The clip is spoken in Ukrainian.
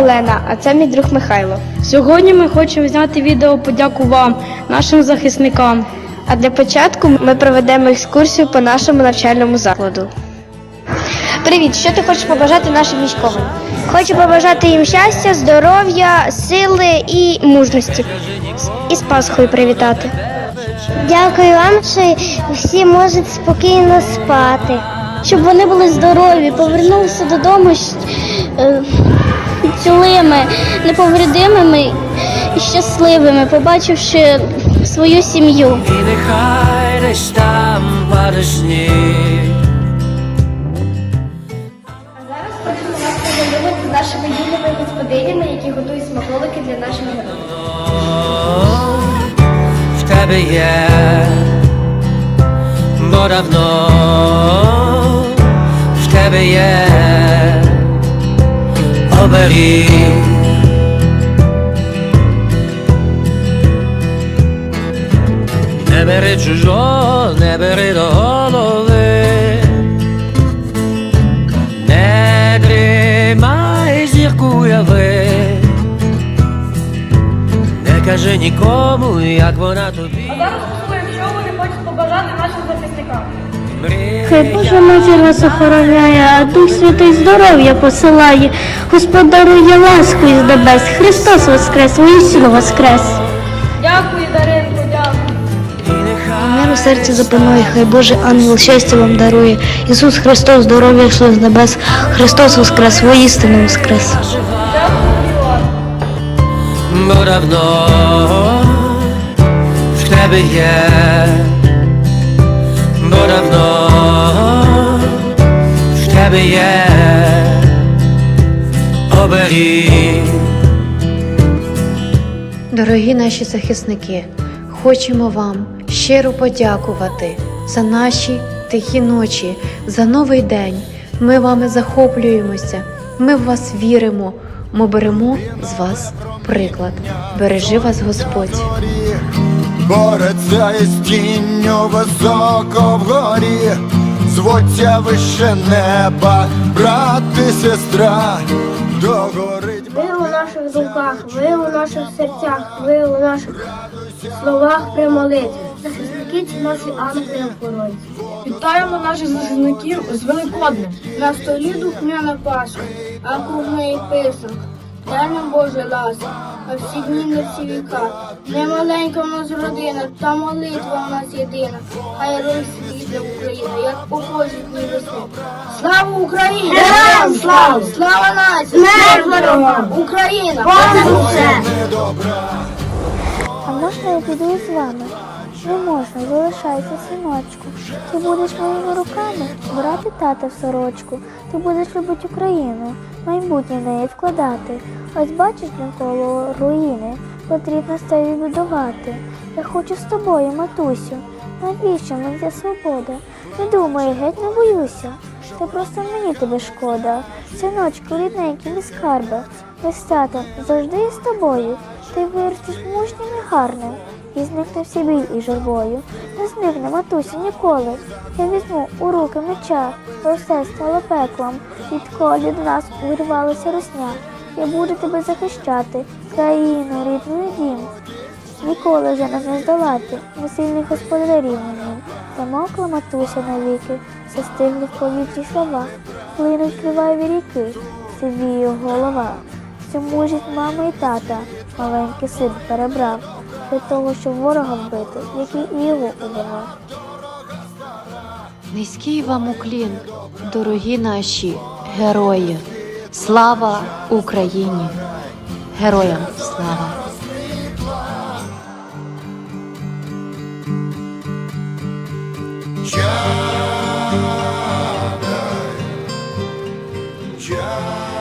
Олена, а це мій друг Михайло. Сьогодні ми хочемо зняти відео подяку вам, нашим захисникам. А для початку ми проведемо екскурсію по нашому навчальному закладу. Привіт, що ти хочеш побажати нашим військовим? Хочу побажати їм щастя, здоров'я, сили і мужності. І з Пасхою привітати. Дякую вам, що всі можуть спокійно спати. щоб вони були здорові, повернулися додому е, цілими, неповредимими і щасливими, побачивши свою сім'ю. І нехай десь там паде сніг Зараз хочемо вас познайомити з нашими юними господинями, які готують смаколики для наших героїв. в тебе є, бо давно в тебе є оберіг. Не бери чужого, не бери до голови, не тримай зірку уяви, не кажи нікому, як вона тобі. що вони хочуть побажати нашим захисникам. Хай Божа матір вас охороняє, а Дух Святий здоров'я посилає, Господь дарує ласку із небес, Христос воскрес, воістину воскрес. Дякую, Даринко, дякую. Нехай серці запанує, хай Божий ангел щастя вам дарує. Ісус Христос, здоров'я йшло з небес, Христос воскрес, воістину воскрес. бо давно в тебе є, тебе є оберіг. Дорогі наші захисники, хочемо вам щиро подякувати за наші тихі ночі, за новий день. Ми вами захоплюємося, ми в вас віримо. Ми беремо з вас приклад. Бережи вас Господь. Бореться із тінню високо вгорі, звуться вище неба, брат і сестра, догорить. Ви у наших думках, ви у наших серцях, ви у наших словах при молитві. Захисники наші ангели охоронці. Вітаємо наших захисників з Великоднем. На столі духмяна паска, а круг неї писок. Дай нам Боже ласка, а всі дні на всі віка. Не маленька в нас родина, та молитва в нас єдина. Хай рой світла Україна, як похожі дні весни. Слава Україні! Героям слава! Слава нації! Смерть ворогам! Україна! Понад усе! А можна я піду з вами? Не можна, залишайся, синочку. Ти будеш моїми руками брати тата в сорочку. Ти будеш любити Україну, майбутнє в неї вкладати. Ось бачиш навколо руїни, потрібно стає будувати. Я хочу з тобою, матусю. Навіщо мені ця свобода? Не думай, геть не боюся. Та просто мені тебе шкода. Синочку, рідненький, мій скарбе, без тата завжди з тобою. Ти виростеш мужнім і гарним, і зникне всі біль і журбою. Не зникне матусі ніколи. Я візьму у руки меча, бо все стало пеклом. Відколи до нас увірвалася русня. Я буду тебе захищати, країну, рідну і дім. Ніколи вже нас не здолати, ми сильних господарів на нім. Замовкла матуся навіки, застигли в повітрі слова, плинуть криваві ріки, сивіє голова. Всю мужить мама і тата, маленький син перебрав, для того, щоб ворога вбити, як і його убивати. Низький вам уклін, дорогі наші герої. Слава Україні! Героям слава! Чадай, чадай.